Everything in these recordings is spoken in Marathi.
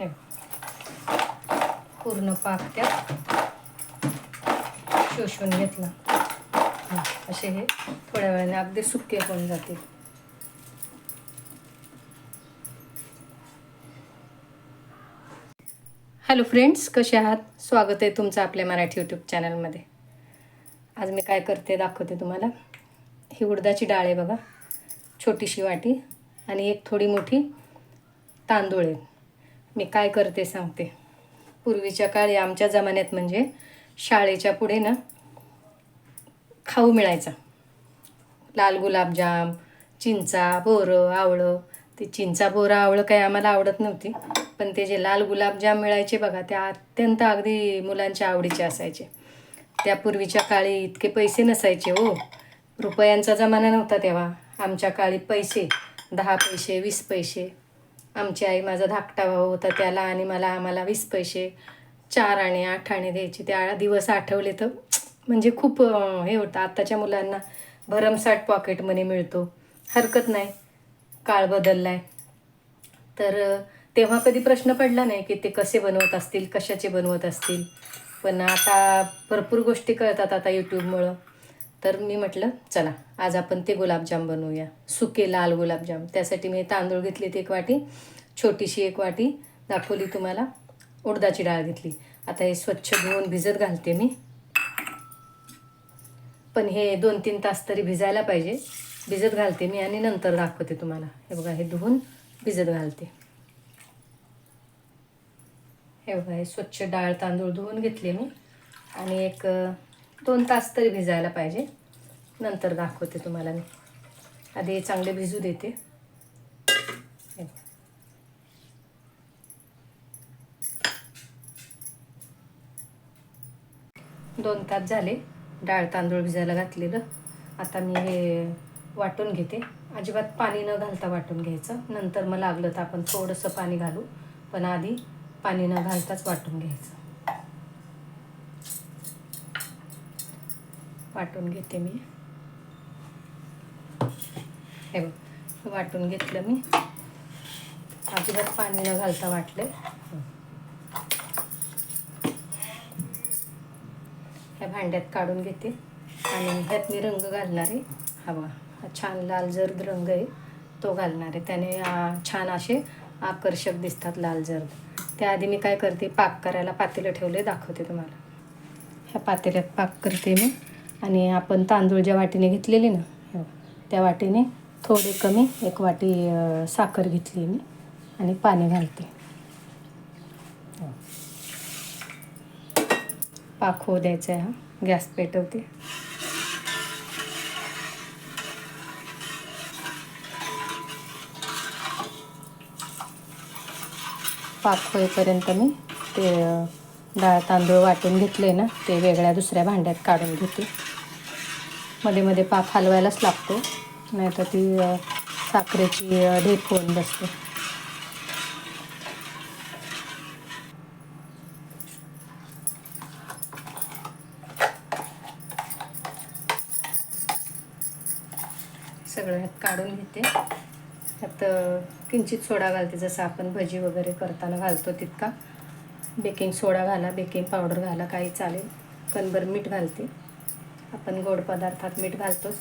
हे. पूर्ण पाक त्यात शोषून घेतला. असे हे थोड्या वेळाने अगदी सुके होऊन जातील. हॅलो फ्रेंड्स कसे आहात? स्वागत आहे तुमचं आपल्या मराठी यूट्यूब चॅनलमध्ये. आज मी काय करते दाखवते तुम्हाला. ही उडदाची डाळ आहे बघा. छोटीशी वाटी आणि एक थोडी मोठी तांदूळ आहे. मी काय करते सांगते. पूर्वीच्या काळी आमच्या जमान्यात म्हणजे शाळेच्या पुढे ना खाऊ मिळायचा. लाल गुलाबजाम चिंचा बोरं आवळं. ते चिंचा बोरं आवळं काही आम्हाला आवडत नव्हती. पण ते जे लाल गुलाबजाम मिळायचे बघा ते अत्यंत अगदी मुलांच्या आवडीचे असायचे. त्या पूर्वीच्या काळी इतके पैसे नसायचे हो. रुपयांचा जमाना नव्हता तेव्हा. आमच्या काळी पैसे दहा पैसे वीस पैसे आमची आई माझा धाकटा भाऊ होता त्याला आणि मला आम्हाला वीस पैसे चार आणे आठ आणे द्यायचे. त्या दिवस आठवले तर म्हणजे खूप हे होतं. आत्ताच्या मुलांना भरमसाठ पॉकेट मनी मिळतो. हरकत नाही. काळ बदलला आहे तर तेव्हा कधी प्रश्न पडला नाही की ते कसे बनवत असतील कशाचे बनवत असतील. पण आता भरपूर गोष्टी कळतात आता यूट्यूबमुळं तर मी म्हटलं चला आज आपण ते गुलाबजाम बनवूया. सुके लाल गुलाबजाम. त्यासाठी मी तांदूळ घेतले ते एक वाटी छोटीशी एक वाटी दाखवली तुम्हाला उडदाची डाळ घेतली. आता हे स्वच्छ धुवून भिजत घालते मी. पण हे दोन तीन तास तरी भिजायला पाहिजे. भिजत घालते मी आणि नंतर दाखवते तुम्हाला. हे बघा हे धुवून भिजत घालते. हे बघा हे स्वच्छ डाळ तांदूळ धुवून घेतले मी. आणि एक दोन तास तरी भिजायला पाहिजे. नंतर दाखवते तुम्हाला मी. आधी हे चांगले भिजू देते. दोन तास झाले. डाळ तांदूळ भिजायला घातलेलं. आता मी हे वाटून घेते. अजिबात पाणी न घालता वाटून घ्यायचं. नंतर मग लागलं तर आपण थोडंसं पाणी घालू. पण आधी पाणी न घालताच वाटून घ्यायचं. वाटून घेते मी. हे बघ वाटून घेतलं मी. अजिबात पाणी न घालता वाटले ह्या भांड्यात काढून घेते. आणि ह्यात मी रंग घालणार आहे. हवा हा छान लाल जर्द रंग आहे. तो घालणार आहे. त्याने छान असे आकर्षक दिसतात लाल जर्द. त्याआधी मी काय करते पाक करायला पातेलं ठेवले दाखवते तुम्हाला. ह्या पातेल्यात पाक करते मी. आणि आपण तांदूळ ज्या वाटीने घेतलेली ना हो, त्या वाटीने थोडे कमी एक वाटी साखर घेतली मी आणि पाणी घालते. हो. पाक होऊ द्यायचा आहे हा. गॅस पेटवते. पाक होईपर्यंत मी ते डाळ तांदूळ वाटून घेतले ना ते वेगळ्या दुसऱ्या भांड्यात काढून घेते. मध्ये मध्ये पाक हलवायलाच लागतो. नाहीतर ती साखरेची ढेप होऊन बसते. सगळं ह्यात काढून घेते. ह्यात किंचित सोडा घालते. जसं आपण भजी वगैरे करताना घालतो तितका. बेकिंग सोडा घाला बेकिंग पावडर घाला काही चालेल. कणभर मीठ घालते. आपण गोड पदार्थात मीठ घालतोच.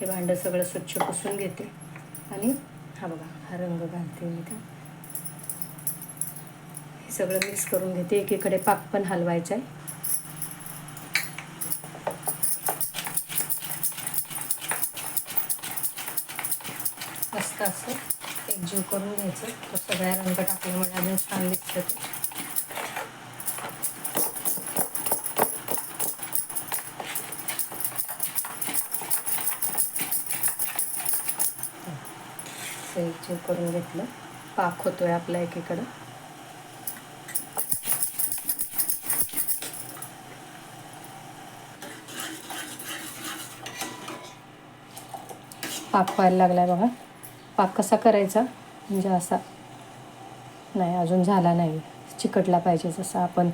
हे भांडं सगळं स्वच्छ पुसून घेते. आणि हा बघा हा रंग घालते मी त्या हे सगळं मिक्स करून घेते. एकीकडे पाक पण हलवायचं आहे. मस्त असं एकजीव करून घ्यायचं. तो सगळ्या रंग टाकल्यामुळे अजून छान दिसतं ते असं करून घेतलं. पाक होतोय आपला एकीकडं. पाक व्हायला लागलाय बघा. पाक कसा करायचा? म्हणजे असा. नाही अजून झाला नाही. चिकटला पाहिजे जसा आपण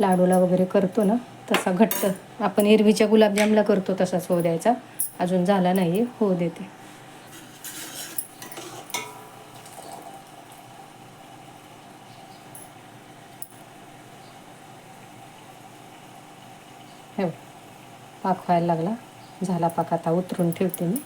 लाडूला वगैरे करतो ना तसा घट्ट. आपण एरवीच्या गुलाबजामला करतो तसाच होऊ द्यायचा. अजून झाला नाही होऊ देते. हे पाक व्हायला लागला. झाला पाक. आता उतरून ठेवते मी.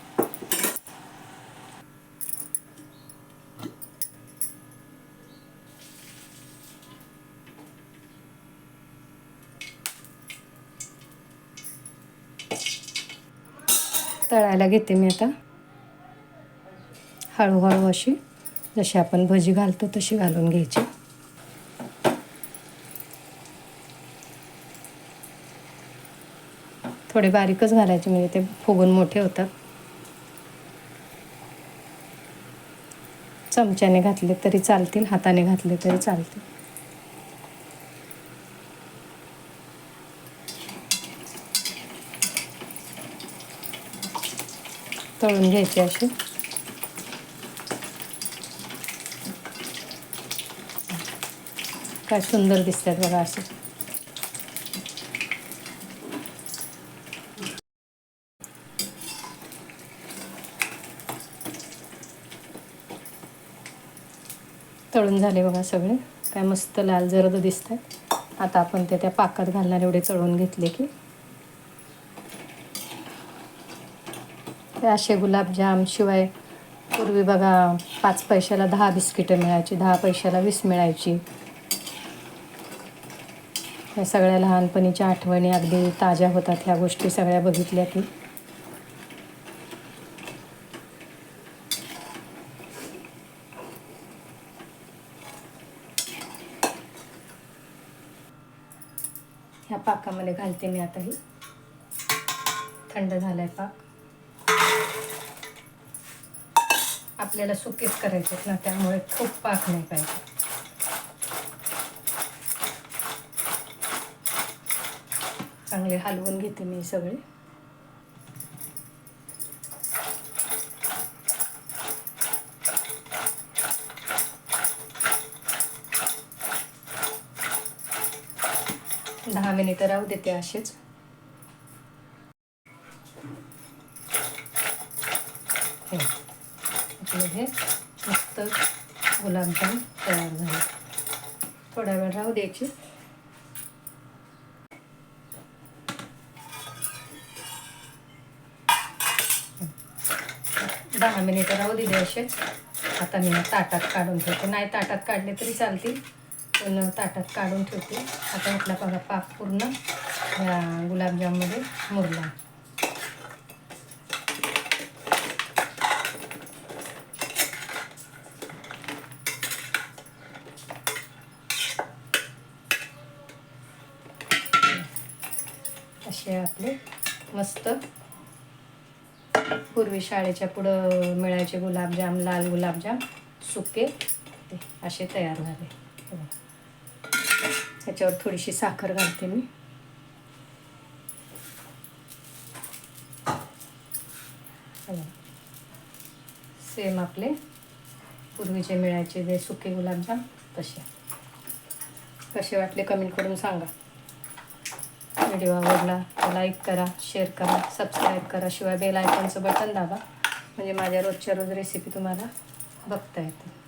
तळायला घेते मी आता. हळूहळू अशी जशी आपण भजी घालतो तशी घालून घ्यायची. थोडे बारीकच घालायचे म्हणजे ते फुगून मोठे होतात. चमच्याने घातले तरी चालतील हाताने घातले तरी चालतील. तळून घ्यायचे असे. काय सुंदर दिसतात बघा असे. तळून झाले बघा सगळे. काय मस्त लाल जरद दिसतात आता आपण ते त्या पाकात घालणार एवढे चढवून घेतले की. ते असे गुलाबजाम शिवाय पूर्वी बघा पाच पैशाला दहा बिस्किटं मिळायची दहा पैशाला वीस मिळायची. या सगळ्या लहानपणीच्या आठवणी अगदी ताज्या होतात ह्या गोष्टी सगळ्या बघितल्या की. ह्या घालते मी आता ही. थंड झालाय पाक. आपल्याला सुकेच करायचे ना त्यामुळे खूप पाक नाही पाहिजे. चांगले हलवून घेते मी सगळे. दहा मिनिटं राहू देते असेच. आपले हे मस्त गुलाबजाम तयार झाले. थोडा वेळ राहू द्यायची. दहा मिनिटं राहू दिले असेच. आता मी ताटात काढून ठेवते. नाही ताटात काढले तरी चालतील. पण ताटात काढून ठेवते. आता आपला बघा पाक पूर्ण. या गुलाबजाममध्ये मुरला. असे आपले मस्त पूर्वी शाळेच्या पुढं मिळायचे गुलाबजाम लाल गुलाबजाम सुके. असे तयार झाले. ह्याच्यावर थोडीशी साखर घालते मी. सेम आपले. पूर्वीचे मिळायचे जे सुके गुलाबजाम तसे. कसे वाटले कमेंट करून सांगा. व्हिडिओ आवडला लाईक करा शेअर करा सबस्क्राईब करा. शिवाय बेल आयकॉनचं बटन दाबा. म्हणजे माझ्या रोजच्या रोज रेसिपी तुम्हाला बघता येते.